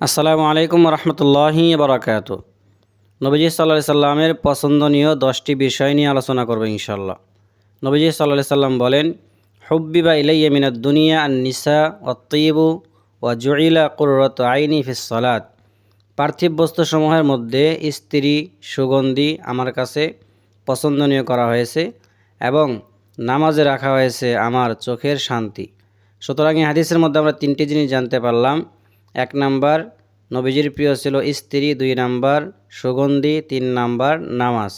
আসসালামু আলাইকুম রহমতুল্লাহি বারাকাত নবীজি সাল্লাহ সাল্লামের পছন্দনীয় দশটি বিষয় নিয়ে আলোচনা করব ইনশাল্লাহ নবীজি সাল্লাহ সাল্লাম বলেন, হুব্বিবা ইলাইয়া মিনাদ দুনিয়া আন নিসা অত্তইবু ও জুইলা কুররত আইনি ফিস সালাত। পার্থিব বস্তুসমূহের মধ্যে স্ত্রী সুগন্ধি আমার কাছে পছন্দনীয় করা হয়েছে এবং নামাজে রাখা হয়েছে আমার চোখের শান্তি। সুতরাং এই হাদিসের মধ্যে আমরা তিনটি জিনিস জানতে পারলাম। এক নাম্বার, নবীজির প্রিয় ছিল স্ত্রী, দুই নাম্বার, সুগন্ধি, তিন নাম্বার, নামাজ।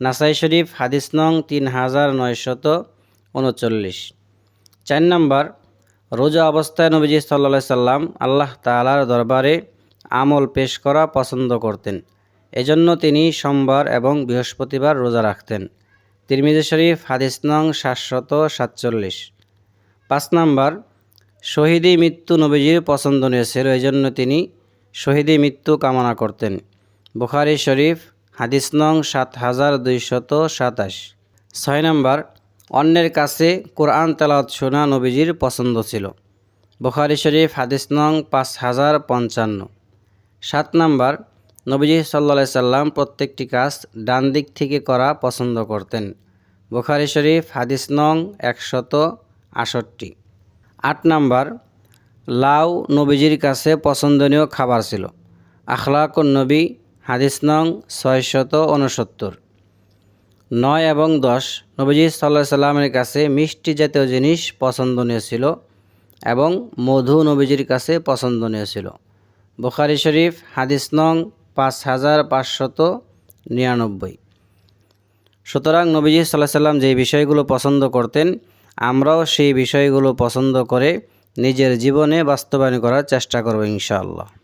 নাসাই শরীফ, হাদিস নং তিন হাজার নয়শত উনচল্লিশ। চার নাম্বার, রোজা অবস্থায় নবীজি সাল্লা সাল্লাম আল্লাহ তালার দরবারে আমল পেশ করা পছন্দ করতেন। এজন্য তিনি সোমবার এবং বৃহস্পতিবার রোজা রাখতেন। তিরমিজি শরীফ, হাদিস নং সাতশত সাতচল্লিশ। পাঁচ নাম্বার শহীদি মৃত্যু নবীজির পছন্দনীয় ছিল এই জন্য তিনি শহীদি মৃত্যু কামনা করতেন। বুখারি শরীফ, হাদিস নং সাত হাজার দুইশত সাতাশ। ছয় নম্বর, অন্যের কাছে কোরআন তেলাওয়াত শোনা নবীজির পছন্দ ছিল। বুখারি শরীফ, হাদিস নং পাঁচ হাজার পঞ্চান্ন। সাত নম্বর, নবীজি সাল্লা সাল্লাম প্রত্যেকটি কাজ ডান দিক থেকে করা পছন্দ করতেন। বুখারি শরীফ, হাদিস নং একশত আষট্টি আট নাম্বার, লাউ নবীজির কাছে পছন্দনীয় খাবার ছিল। আখলাক নবী, হাদিস নং ছয়শত উনসত্তর নয় এবং দশ, নবীজি সাল্লাহ সাল্লামের কাছে মিষ্টি জাতীয় জিনিস পছন্দনীয় ছিল এবং মধু নবীজির কাছে পছন্দনীয় ছিল। বুখারি শরীফ, হাদিস নং পাঁচ হাজার পাঁচশত নিরানব্বই। সুতরাং নবীজি সাল্লাহ সাল্লাম যে বিষয়গুলো পছন্দ করতেন আমরাও সেই বিষয়গুলো পছন্দ করে নিজের জীবনে বাস্তবায়ন করার চেষ্টা করব ইনশাআল্লাহ।